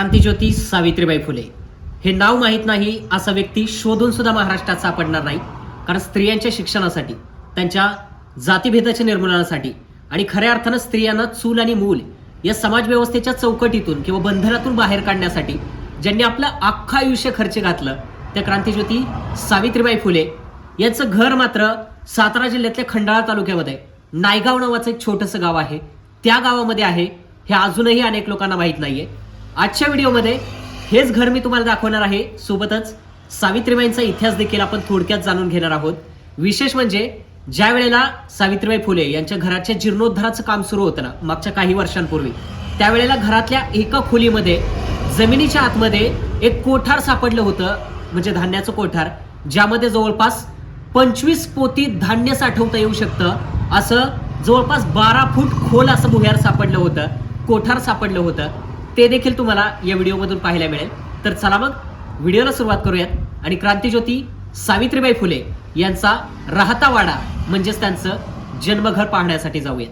क्रांतीज्योती सावित्रीबाई फुले. हे नाव माहीत नाही असा व्यक्ती शोधून सुद्धा महाराष्ट्रात सापडणार नाही. कारण स्त्रियांच्या शिक्षणासाठी त्यांच्या जातीभेदाच्या निर्मूलनासाठी आणि खऱ्या अर्थानं स्त्रियांना चूल आणि मूल या समाजव्यवस्थेच्या चौकटीतून किंवा बंधनातून बाहेर काढण्यासाठी ज्यांनी आपलं अख्खं आयुष्य खर्च घातलं त्या क्रांतीज्योती सावित्रीबाई फुले यांचं घर मात्र सातारा जिल्ह्यातल्या खंडाळा तालुक्यामध्ये नायगाव नावाचं एक छोटंसं गाव आहे. त्या गावामध्ये आहे. हे अजूनही अनेक लोकांना माहीत नाहीये. आजच्या व्हिडिओमध्ये हेच घर मी तुम्हाला दाखवणार आहे. सोबतच सावित्रीबाईंचा इतिहास देखील आपण थोडक्यात जाणून घेणार आहोत. विशेष म्हणजे ज्या वेळेला सावित्रीबाई फुले यांच्या घराच्या जीर्णोद्धाराचं काम सुरू होतं ना मागच्या काही वर्षांपूर्वी त्यावेळेला घरातल्या एका खोलीमध्ये जमिनीच्या आतमध्ये एक कोठार सापडलं होतं म्हणजे धान्याचं कोठार ज्यामध्ये जवळपास पंचवीस पोती धान्य साठवता येऊ शकतं. असं जवळपास बारा फूट खोल असं भुयार सापडलं होतं कोठार सापडलं होतं. ते देखील तुम्हाला या व्हिडिओमधून पाहायला मिळेल. तर चला मग व्हिडिओला सुरुवात करूयात. आणि क्रांतीज्योती सावित्रीबाई फुले यांचा राहता वाडा म्हणजेच त्यांचं जन्मघर पाहण्यासाठी जाऊयात.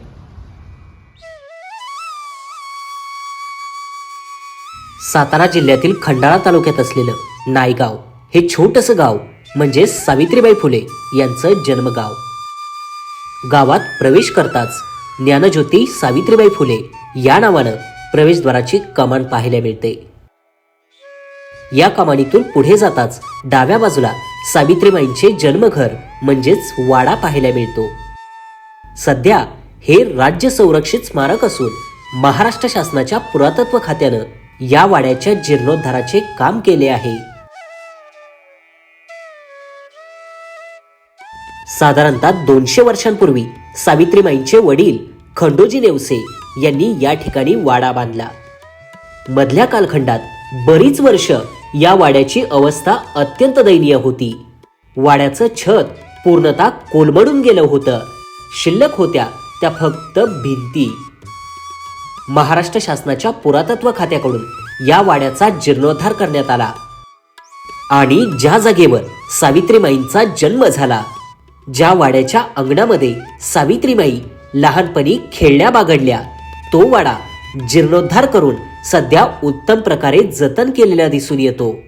सातारा जिल्ह्यातील खंडाळा तालुक्यात असलेलं नायगाव हे छोटंसं गाव म्हणजे सावित्रीबाई फुले यांचं जन्मगाव. गावात प्रवेश करताच ज्ञानज्योती सावित्रीबाई फुले या नावानं प्रवेशद्वाराची कमान पाहायला मिळते. या कमानीतून पुढे जाताच डाव्या बाजूला सावित्रीबाईंचे जन्मघर म्हणजेच वाडा पाहायला मिळतो. सध्या हे राज्य संरक्षित स्मारक असून महाराष्ट्र शासनाच्या पुरातत्व खात्यानं या वाड्याच्या जीर्णोद्धाराचे काम केले आहे. साधारणतः दोनशे वर्षांपूर्वी सावित्रीबाईंचे वडील खंडोजी नेवसे यांनी या ठिकाणी वाडा बांधला. मधल्या कालखंडात बरीच वर्ष या वाड्याची अवस्था अत्यंत दयनीय होती. वाड्याचं छत पूर्णतः कोलमडून गेलं होतं. शिल्लक होत्या त्या फक्त भिंती. महाराष्ट्र शासनाच्या पुरातत्व खात्याकडून या वाड्याचा जीर्णोद्धार करण्यात आला. आणि ज्या जागेवर सावित्रीमाईंचा जन्म झाला ज्या वाड्याच्या अंगणामध्ये सावित्रीमाई लहानपणी खेळण्या बागडल्या तो वाडा जीर्णोद्धार करून सध्या उत्तम प्रकारे जतन केलेला दिसून येतो.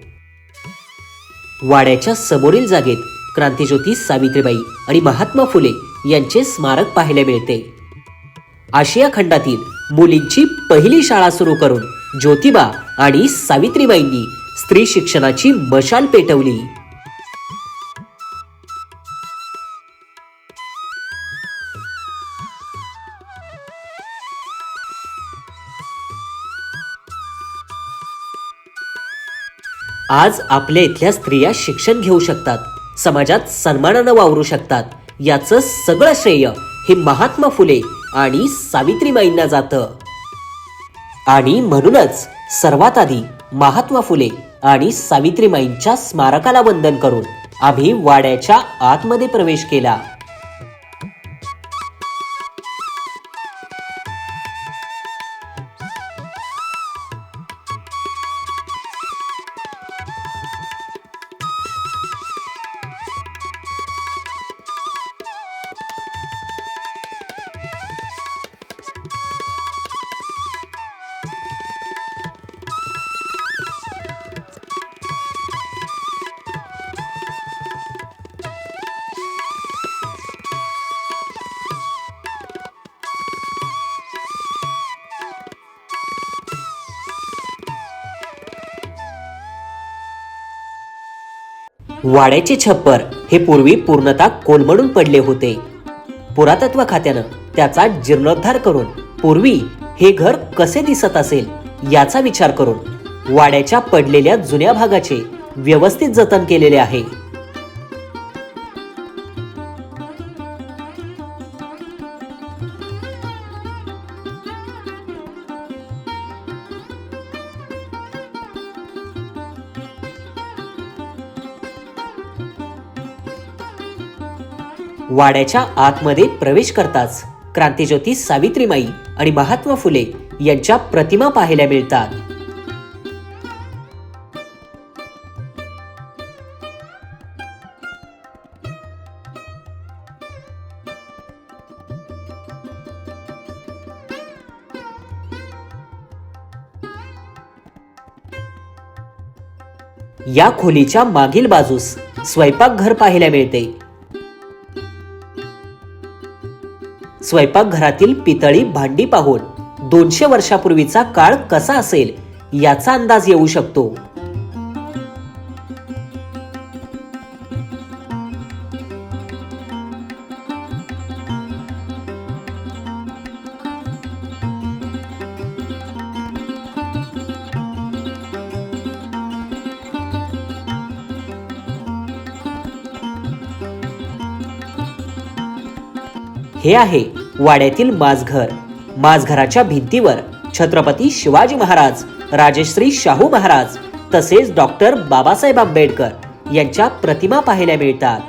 वाड्याच्या समोरील जागेत क्रांतीज्योती सावित्रीबाई आणि महात्मा फुले यांचे स्मारक पाहायला मिळते. आशिया खंडातील मुलींची पहिली शाळा सुरू करून ज्योतिबा आणि सावित्रीबाईंनी स्त्री शिक्षणाची मशाल पेटवली. आज आपल्या इथल्या स्त्रिया शिक्षण घेऊ शकतात. समाजात सन्मानानं वावरू शकतात. याचं सगळं श्रेय हे महात्मा फुले आणि सावित्रीबाईंना जातं. आणि म्हणूनच सर्वात आधी महात्मा फुले आणि सावित्रीबाईंच्या स्मारकाला वंदन करून आम्ही वाड्याच्या आतमध्ये प्रवेश केला. वाड्याचे छप्पर हे पूर्वी पूर्णतः कोलमडून पडले होते. पुरातत्व खात्यानं त्याचा जीर्णोद्धार करून पूर्वी हे घर कसे दिसत असेल याचा विचार करून वाड्याच्या पडलेल्या जुन्या भागाचे व्यवस्थित जतन केलेले आहे. वाड्याच्या आतमध्ये प्रवेश करताच क्रांतीज्योती सावित्रीमाई आणि महात्मा फुले यांच्या प्रतिमा पाहायला मिळतात. या खोलीच्या मागील बाजूस स्वयंपाकघर पाहायला मिळते. स्वयंपाकघरातील पितळी भांडी पाहून दोनशे वर्षापूर्वीचा काळ कसा असेल याचा अंदाज येऊ शकतो. हे आहे वाड्यातील माझघर. माझघराच्या भिंतीवर छत्रपती शिवाजी महाराज राजश्री शाहू महाराज तसेच डॉक्टर बाबासाहेब आंबेडकर यांच्या प्रतिमा पाहायला मिळतात.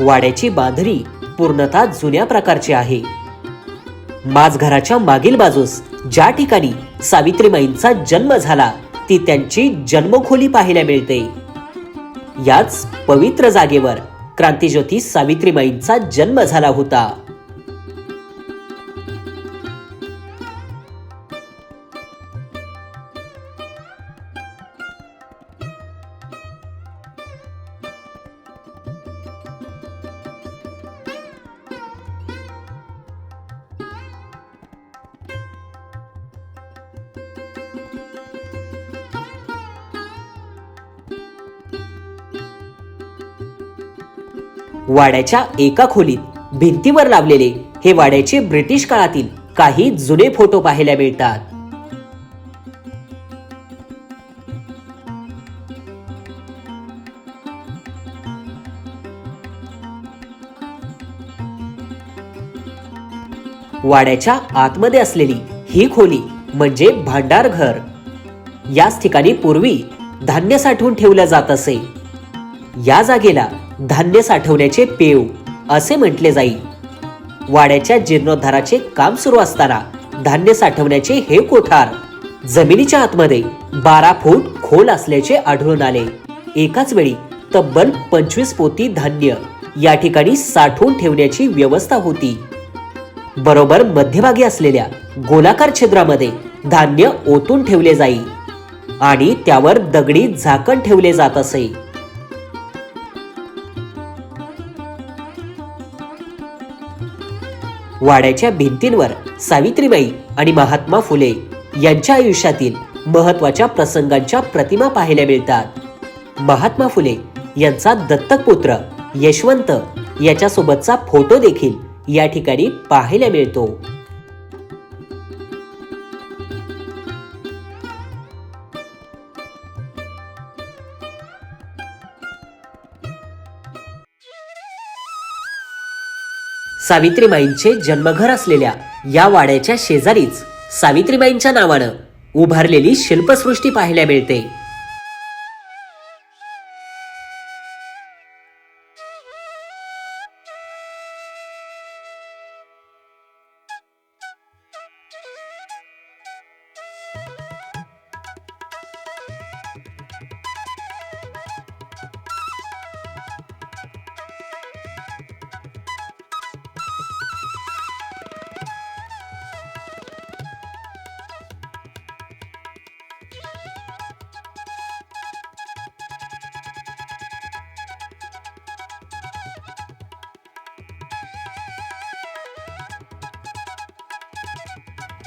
वाड्याची बांधणी पूर्णतः जुन्या प्रकारची आहे. माझघराच्या मागील बाजूस ज्या ठिकाणी सावित्रीमाईंचा जन्म झाला ती त्यांची जन्मखोली पाहायला मिळते. याच पवित्र जागेवर क्रांतिज्योती सावित्रीमाईंचा जन्म झाला होता. वाड्याच्या एका खोलीत भिंतीवर लावलेले हे वाड्याचे ब्रिटिश काळातील काही जुने फोटो पाहायला मिळतात. वाड्याच्या आतमध्ये असलेली ही खोली म्हणजे भांडार घर. याच ठिकाणी पूर्वी धान्य साठवून ठेवलं जात असे. या जागेला धान्य साठवण्याचे पेव असे म्हटले जाई. वाड्याच्या जीर्णोद्धाराचे काम सुरू असताना धान्य साठवण्याचे हे कोठार जमिनीच्या आतमध्ये बारा फूट खोल असल्याचे आढळून आले. एकाच वेळी तब्बल पंचवीस पोती धान्य या ठिकाणी साठवून ठेवण्याची व्यवस्था होती. बरोबर मध्यभागी असलेल्या गोलाकार छिद्रामध्ये धान्य ओतून ठेवले जाई आणि त्यावर दगडी झाकण ठेवले जात असे. वाड्याच्या भिंतींवर सावित्रीबाई आणि महात्मा फुले यांच्या आयुष्यातील महत्त्वाच्या प्रसंगांच्या प्रतिमा पाहायला मिळतात. महात्मा फुले यांचा दत्तक पुत्र यशवंत याच्यासोबतचा फोटो देखील या ठिकाणी पाहायला मिळतो. सावित्रीबाईंचे जन्मघर असलेल्या या वाड्याच्या शेजारीच सावित्रीबाईंच्या नावानं उभारलेली शिल्पसृष्टी पाहायला मिळते.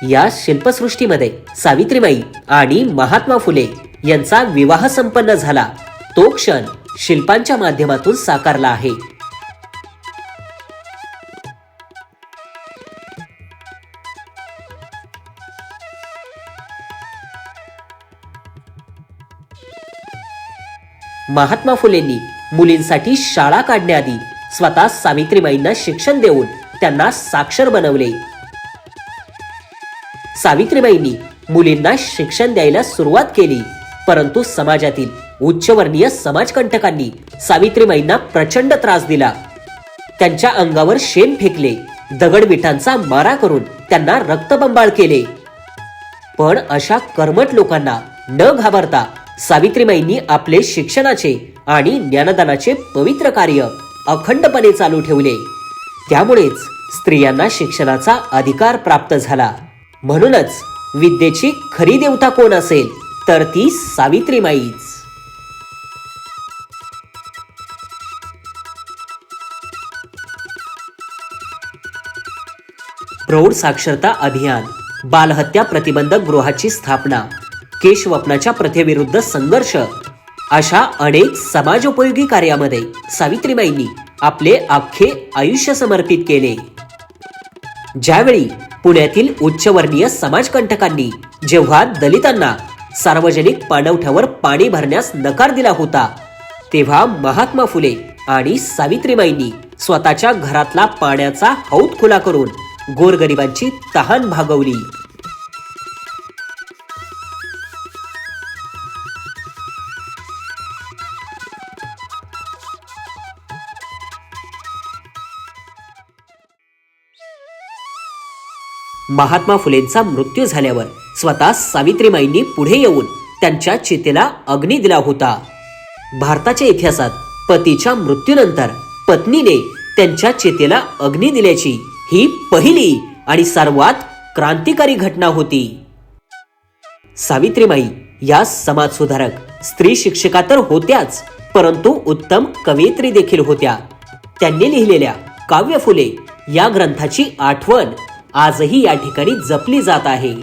या शिल्पसृष्टीमध्ये सावित्रीबाई आणि महात्मा फुले यांचा विवाह संपन्न झाला. तो क्षण शिल्पांच्या माध्यमातून साकारला आहे. महात्मा फुलेंनी मुलींसाठी शाळा काढण्याआधी स्वतः सावित्रीबाईंना शिक्षण देऊन त्यांना साक्षर बनवले. सावित्रीबाईंनी मुलींना शिक्षण द्यायला सुरुवात केली. परंतु समाजातील उच्चवर्णीय समाजकंटकांनी सावित्रीबाईंना प्रचंड त्रास दिला. त्यांच्या अंगावर शेण फेकले. दगडविटांचा मारा करून त्यांना रक्तबंबाळ केले. पण अशा कर्मट लोकांना न घाबरता सावित्रीबाईंनी आपले शिक्षणाचे आणि ज्ञानदानाचे पवित्र कार्य अखंडपणे चालू ठेवले. त्यामुळेच स्त्रियांना शिक्षणाचा अधिकार प्राप्त झाला. म्हणूनच विद्येची खरी देवता कोण असेल तर ती सावित्रीमाईच प्रौढ साक्षरता अभियान बालहत्या प्रतिबंधक गृहाची स्थापना केशवपनाच्या प्रथेविरुद्ध संघर्ष अशा अनेक समाजोपयोगी कार्यामध्ये सावित्रीबाईंनी आपले अख्खे आयुष्य समर्पित केले. ज्यावेळी पुण्यातील उच्चवर्णीय समाजकंटकांनी जेव्हा दलितांना सार्वजनिक पाणवठ्यावर पाणी भरण्यास नकार दिला होता तेव्हा महात्मा फुले आणि सावित्रीबाईंनी स्वतःच्या घरातला पाण्याचा हौद खुला करून गोरगरिबांची तहान भागवली. महात्मा फुलेंचा मृत्यू झाल्यावर स्वतः सावित्रीमाईंनी पुढे येऊन त्यांच्या चितेला अग्नी दिला होता. भारताच्या इतिहासात पतीच्या मृत्यूनंतर पत्नीने त्यांच्या चितेला अग्नी दिल्याची ही पहिली आणि सर्वात क्रांतिकारी घटना होती. सावित्रीमाई या समाजसुधारक स्त्री शिक्षिका तर होत्याच परंतु उत्तम कवयित्री देखील होत्या. त्यांनी लिहिलेल्या काव्य फुले या ग्रंथाची आठवण आजही या ठिकाणी जपली जात आहे.